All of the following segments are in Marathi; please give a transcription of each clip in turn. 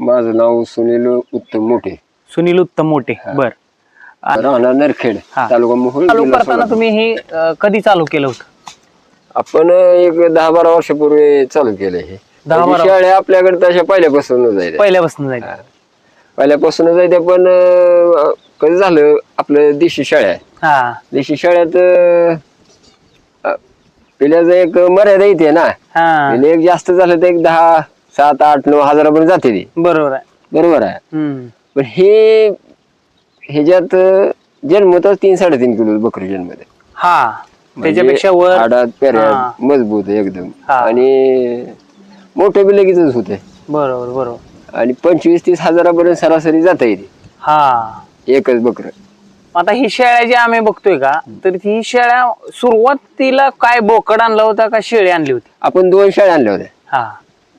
माझं नाव सुनील उत्तम मोठे. सुनील उत्तम मोठे बर. राहणार नरखेड हा. तालुका मोहोळ चालू जिल्हा करताना सोलापूर. तुम्ही हे अं, कधी चालू केलं होतं? आपण एक दहा बारा वर्षापूर्वी चालू केलं हे. दहा म्हणजे बारा- शाळा आपल्याकडे तशा पहिल्यापासूनच आहे पहिल्यापासून जाईल पहिल्यापासूनच आहे त्या पण अं, कसं झालं आपलं देशी शाळा आहे. हा. देशी शाळेत पिल्याचं एक मर्यादा येते ना. हा. एक जास्त झालं तर एक दहा सात आठ नऊ हजारापर्यंत जाते ती. बरोबर आहे. बरोबर आहे. हम्म. पण हे ह्याच्यात जन्मतच तीन साडेतीन किलो बकरी जन्मते हा. त्याच्यापेक्षा म्हणजे वर हाडात हा. पेऱ्यात मजबूत आहे एकदम. हा. आणि मोठे बी लगेचच होते. बरोबर बरोबर. आणि पंचवीस तीस हजारापर्यंत सरासरी जाता येते. हा. एकच बकर. आता ही शेळ्या जी आम्ही बघतोय का तर ही शेळ्या सुरुवातीला काय बोकड आणला होता का शेळी आणली होती? आपण दोन शाळा आणल्या होत्या. हा.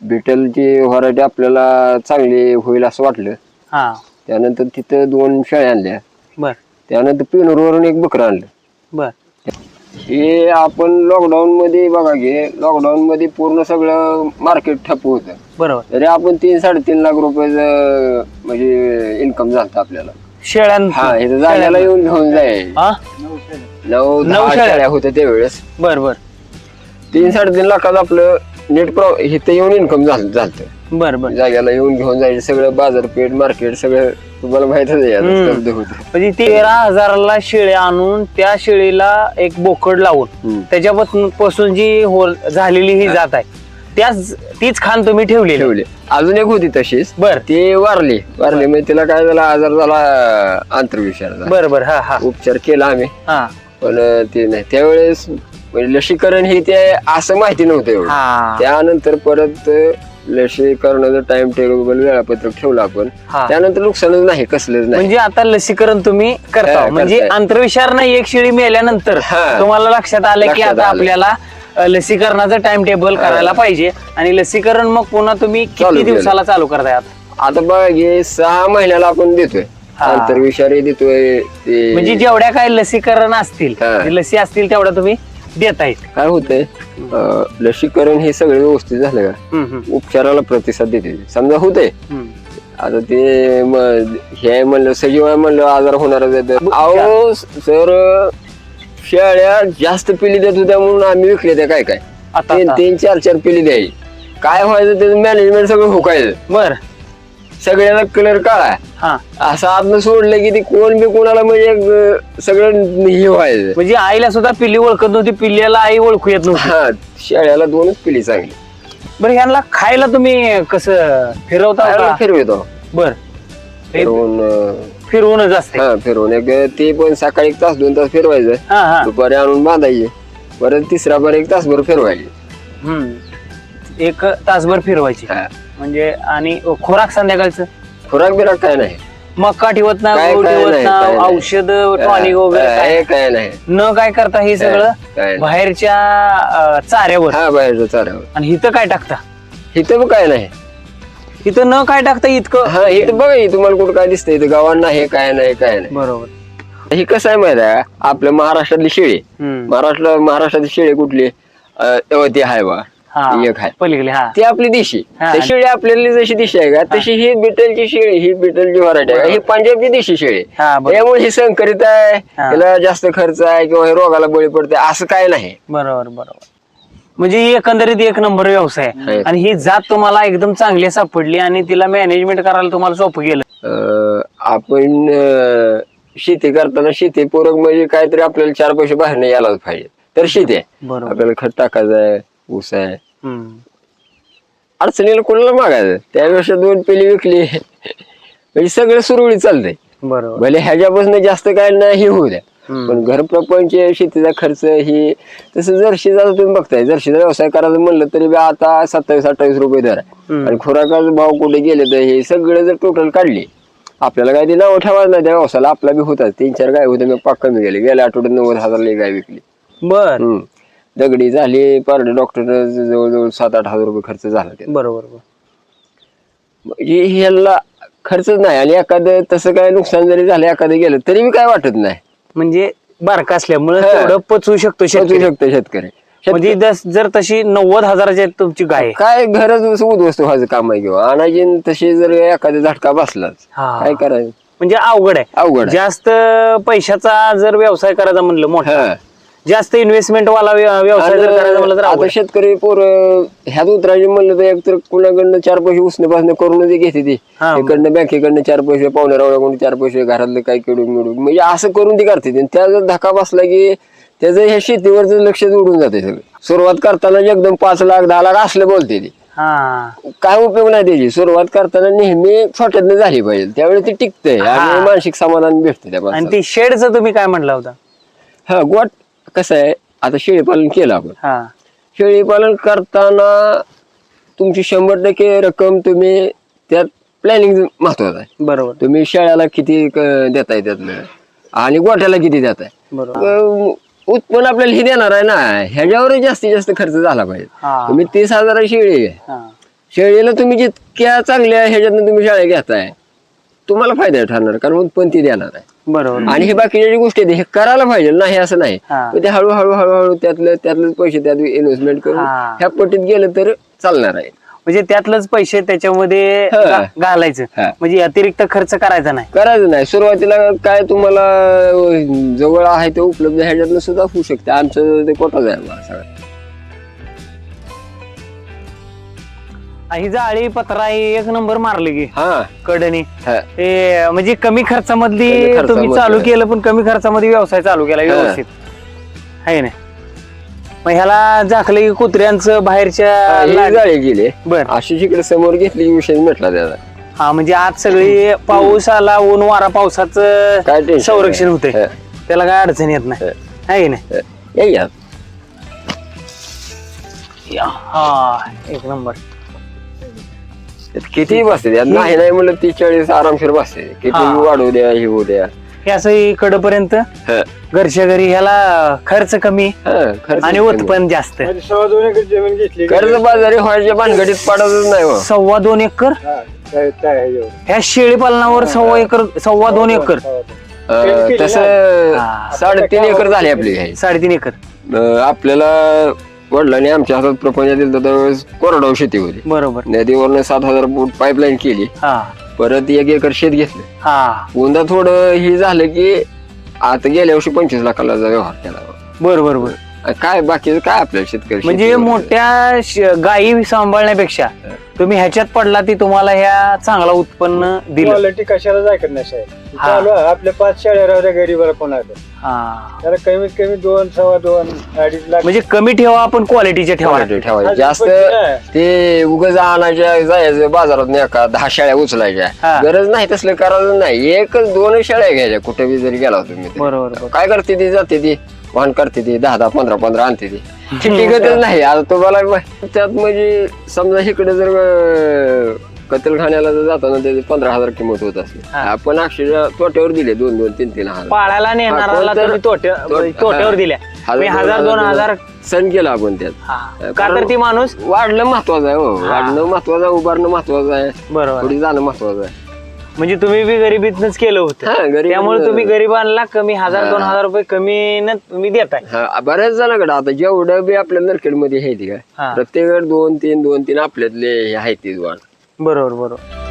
बिटलची व्हरायटी आपल्याला चांगली होईल असं वाटलं. हा. त्यानंतर तिथं दोन शाळ्या आणल्या. बर. त्यानंतर पिनूरवरून एक बकरं आणलं. बर. हे आपण लॉकडाऊन मध्ये बघा घे लॉकडाऊन मध्ये पूर्ण सगळं मार्केट ठप्प होतं. बरोबर. तरी आपण तीन साडेतीन लाख रुपयाचं म्हणजे इन्कम झालं आपल्याला. शेळ्यां हा इथं जाण्याला येऊन घेऊन जाय हा? नऊ नऊ शेळ्या. शेळ्या होत्या त्यावेळेस. बर बर. तीन साडेतीन लाखाचं आपलं नेट प्रॉ इथं येऊन इन्कम झालं झालं बर बर. जाग्याला येऊन घेऊन जायचं सगळं बाजारपेठ मार्केट सगळं तुम्हाला माहितच आहे आता हम्म. स्तब्ध होतं म्हणजे तेरा हजाराला शेळ्या आणून त्या शेळीला एक बोकड लावून हम्म. त्याच्यापासून पासून जी होल झालेली ही जात आहे त्याच तीच खान तुम्ही ठेवलेली ठेवले. अजून एक होती तशीच. बर. ती वारली. वारली म्हणजे तिला काय झाला आजार झाला आंतरविषाचा बर बर. हा हा. उपचार केला आम्ही. हा. पण ते नाही त्यावेळेस म्हणजे लसीकरण हे ते असं माहिती नव्हतं एवढं हा त्यानंतर परत लसीकरणाचं टाइम टेबल वेळापत्रक ठेवलं आपण हा. त्यानंतर नुकसानच नाही कसलंच नाही म्हणजे आता लसीकरण तुम्ही करता हा, म्हणजे करताय. आंतरविषार नाही एक शेळी मेल्यानंतर हा. तुम्हाला लक्षात आलं की लक्षात आता आलं. आपल्याला अ, लसीकरणाचं टाइम टेबल करायला पाहिजे आणि लसीकरण मग पुन्हा तुम्ही चालू किती केलं. दिवसाला चालू करताय आता आता बघा हे सहा महिन्याला आपण देतोय. आंतरविषारी देतोय ते म्हणजे जेवढ्या काही लसीकरण असतील हा. लसी असतील तेवढ्या तुम्ही देताय काय होतंय अं, लसीकरण हे सगळे व्यवस्थित झालं का? उपचाराला प्रतिसाद देते. समजा होते. आता ते म- हे आहे म्हणलं सजीव आहे म्हणलं आजार होणारच आहे तर. अहो सर शेळ्या जास्त पिली देत होत्या म्हणून आम्ही विकले त्या काय काय? आता- तीन आता. तीन चार चार पिली द्यायची. काय व्हायचं त्याचं मॅनेजमेंट सगळं हुकायचं. बर. सगळ्याला कलर काळा हा. असं आतनं सोडलं की ते कोण बी कोणाला म्हणजे अं, सगळं हे व्हायचं. म्हणजे आईला सुद्धा पिल्ली ओळखत नव्हती पिल्ल्याला आई ओळखू येत नव्हती. हा शेळ्याला दोनच पिली चांगली. बरं ह्यांना खायला तुम्ही कसं फिरवता? फिरवितो. बर. हे फिरवून अं, फिरवूनच असते हा फिरवून एक ते पण सकाळी एक तास दोन तास फिरवायचं. हा हा. दुपारी आणून बांधायचे. परत तिसरा बार एक तासभर फिरवायचे. हम्म. एक तासभर फिरवायची. हा. म्हणजे आणि खोराक संध्याकाळचं? खुराक बिराक काय नाही. मक्का ठेवत काय- नाही गहू काय ठेवत नाही, काय नाही. नाही. औषध टॉनिक वगैरे काय? काय काय नाही. न काय करता हे सगळं काय नाही. बाहेरच्या अं, चाऱ्यावर? हा बाहेरचं चारावर आणि इथं काय टाकता? इथं काय नाही. इथं न काय टाकता इतकं? हा इथं बघा हे तुम्हाला कुठं काय दिसतंय इथं गावांना हे काय नाही काय नाही. बरोबर. ही कसं आहे माहिती आहे आपल्या महाराष्ट्रातली शेळी. हम्म. महाराष्ट्र महाराष्ट्रातली शेळी कुठली? अं, यवती आहे बा हा एक आहे. पलीकडे हा. ती आपली देशी. हा. त्या शेळी आपल्याला जशी देशी आहे का तशी ही बिटलची शेळी ही बिटलची व्हरायटी आहे ही पंजाबची देशी शेळी. हा, बरोबर. त्यामुळे ही संकरित आहे. हा. त्याला जास्त खर्च आहे किंवा हे रोगाला बळी पडते असं काय नाही. बरोबर बरोबर. म्हणजे ही एकंदरीत एक नंबर व्यवसाय आहे. आहे. आणि ही जात तुम्हाला एकदम चांगली सापडली आणि तिला मॅनेजमेंट करायला तुम्हाला सोपं गेलं. अं, आपण अं, शेती करताना शेती पूरक म्हणजे काहीतरी आपल्याला चार पैसे बाहेर नाही यायलाच पाहिजे. तर शेती आहे. बरोबर. आपल्याला खत टाकायचं आहे ऊस आहे. अडचणीला कोणाला मागायचं? त्यापेक्षा दोन पेली विकली. म्हणजे सगळं सुरळीत चालतंय. बरोबर. भले ह्याच्यापासून जास्त काय नाही होऊ द्या. पण घर प्रपंच शेतीचा खर्च ही तसं जर्शीचा तुम्ही बघताय. जर्शीचा व्यवसाय करायचं म्हणलं तरी बी आता सत्तावीस अठ्ठावीस रुपये दर आहे. आणि खुराकाचा भाव कुठे गेले तर हे सगळं जर टोटल काढली आपल्याला काय ते नाव ठेवायचं नाही त्या व्यवसायाला. आपला बी होता. तीन चार गाय होते मी पाक कमी गेले गेल्या आठवड्यात नव्वद हजारला एक गाय विकली. बर. दगडी झाली पारडे डॉक्टर जवळजवळ सात आठ हजार रुपये खर्च झाला. बरोबर बरोबर. म्हणजे ह्याला खर्चच नाही आणि एखादं तसं काय नुकसान जरी झालं एखादं गेलं तरी बी काय वाटत नाही म्हणजे बारका असल्यामुळे हा. तेवढं पचवू शकतो शेतकरी शकतो शेतकरी म्हणजे जर तशी नव्वद हजाराची तुमची गाय आहे. काय घरच उद्ध्वस्त व्हायचं काम आहे किंवा आणायची आणि तशी जर एखादा झटका बसलाच हा. काय करायचं म्हणजे अवघड आहे अवघड आहे. जास्त पैशाचा जर व्यवसाय करायचा म्हणलं मोठा हा. जास्त इन्व्हेस्टमेंट वाला व्य- व्यवसाय जर करायचा म्हणलं तर आता अवघड. शेतकरी पोर ह्यात उतरायचे म्हणलं तर एक तर कुणाकडनं चार पैसे उसने पासने करून जे घेते ती हा. इकडनं बँकेकडनं चार पैसे पाहुण्या रावळ्याकडून चार पैसे घरातलं काय किडून मिळून म्हणजे असं करून ती करते ती. त्या जर धक्का बसला की त्याचं ह्या शेतीवरच लक्ष जोडून जाते सगळं सुरुवात करताना एकदम पाच लाख दहा लाख असलं बोलते ती हा काय उपयोग नाही त्याची सुरुवात करताना नेहमी छोट्यातनं झाली पाहिजे त्यावेळी ती टिकते आणि. मानसिक समाधान भेटते त्या आणि माणसाला. ती शेडचं तुम्ही काय म्हटलं होता हा गोट कसं आहे आता शेळीपालन केलं आपण. हा. शेळीपालन करताना तुमची शंभर टक्के रक्कम तुम्ही त्यात प्लॅनिंग महत्वाचं आहे. बरोबर. तुम्ही शेळ्याला किती क- देताय त्यातलं आणि गोठ्याला किती देताय? बरोबर. अं, उत्पन्न आपल्याला हे देणार आहे ना ह्याच्यावर जास्तीत जास्त खर्च झाला पाहिजे. हा. तुम्ही तीस हजार शेळी आहे. हा. शेळीला तुम्ही जितक्या चांगल्या ह्याच्यातनं तुम्ही शेळ्या घेताय तुम्हाला फायदा ठरणार कारण उत्पन्न ती देणार आहे. बरोबर आणि हे बाकीच्या ज्या गोष्टी आहेत हे करायला पाहिजे नाही असं नाही हा. पण ते हळूहळू हळूहळू त्यातलं त्यातलेच पैसे त्यात इन्व्हेस्टमेंट करून हा. ह्या पटीत गेलं तर चालणार आहे म्हणजे त्यातलंच पैसे त्याच्यामध्ये हा. घा- घालायचं हा. म्हणजे अतिरिक्त खर्च करायचा नाही करायचं नाही सुरुवातीला काय तुम्हाला अं, जवळ आहे ते उपलब्ध ह्याच्यातनं सुद्धा होऊ शकते आमचं ते आहे बा सगळं ही जाळी पत्रा ही एक नंबर मारली की. हा. कडनी. हा. ते म्हणजे कमी खर्चामधली कमी खर्चामध्ये. तुम्ही चालू केलं पण कमी खर्चामध्ये व्यवसाय चालू केला व्यवस्थित. आहे ना. मग ह्याला झाकलं की कुत्र्यांचं बाहेरच्या ही लाग- जाळी गेली. बर. अशी इकडे समोर घेतली की विषय मिटला त्याचा हा म्हणजे आज सगळी पाऊस आला ऊन वारा पावसाचं tension संरक्षण नाही. होते. त्याला काय अडचण येत नाही. हा. आहे ना. या या. हा एक नंबर. कितीही बसते नाही नाही म्हणलं तीस चाळीस आरामशीर बसते किती. वाढवू द्या हे होऊ द्या हे असं इकडपर्यंत हा. घरच्या घरी ह्याला खर्च कमी हा, खर्च आणि. उत्पन्न जास्त सव्वा दोन एकर जमीन घेतली कर्ज बाजारी व्हायच्या भानगडीत पडतच नाही हो सव्वा दोन एकर हा, काय- काय आहे एवढं? ह्या शेळी पालनावर सव्वा एकर सव्वा दोन एकर अं, तसं हा. साडेतीन एकर झाली आपली. साडेतीन एकर अं, आपल्याला वडिलांनी आमच्या हातात प्रपंच दिलं तर त्यावेळेस कोरडाऊ शेती होती. बरोबर. नदीवरनं सात हजार फूट पाईपलाईन केली. हा. परत एक एकर शेत घेतलं. हा. पुन्हा थोडं हे झालं की आता गेल्या वर्षी पंचवीस लाखाला व्यवहार केला. बरोबर बरोबर काय बाकीचं काय आपल्याला शेतकरी म्हणजे शेतीवर? मोठ्या श- गायी सांभाळण्यापेक्षा तुम्ही ह्याच्यात पडला ती तुम्हाला ह्या चांगला उत्पन्न दिलं. क्वालिटी कशाला जायकर नाही साहेब? हा. चालू आहे. आपल्या पाच शाळ्या राहत्या गरीबाला कोणाला हा. त्याला कमीत कमी दोन सव्वा दोन अडीच लाख. म्हणजे कमी ठेवा पण क्वालिटीच्या ठेवा. ठेवायची हजार जास्त. ते उगाच आणायच्या जायचं बाजारात नाही का? दहा शेळ्या उचलायच्या. गरज नाही तसलं करायचं नाही. एकच दोन शेळ्या घ्यायच्या कुठे बी जरी गेला तुम्ही बरोबर. काय करते ती? जाते ती. वाहन करते ती दहा दहा पंधरा पंधरा आणते ती. ती टिकतच नाही. आता तुम्हाला त्यात म्हणजे समजा इकडे जर अं, कत्तलखान्याला जर जाताना त्याची पंधरा हजार किंमत होत असते हा. आपण अक्षरशः तोट्यावर दिले दोन दोन तीन तीन हजार. पाळायला नेणाराला तुम्ही तोट्या तोट- तोट्यावर हा. दिल्या. म्हणजे हजार दोन हजार सण केला आपण त्यात. हा. का तर ती माणूस वाढणं महत्वाचं आहे हो. वाढणं महत्वाचं आहे उभारणं महत्वाचं आहे. बरोबर. पुढे जाणं महत्वाचं आहे. म्हणजे तुम्ही बी गरिबीतनच केलं हा, होतं गरिबीतनं- त्यामुळे तुम्ही गरिबांना कमी हजार दोन. हजार रुपये कमी न तुम्ही देताय. हा बऱ्याच जणांकडे आता जेवढं बी आपल्या नरखेडमध्ये आहे ती हा. काय प्रत्येक दोन तीन दोन तीन आपल्यातले हे आहेत ती वाढ बरोबर बरोबर.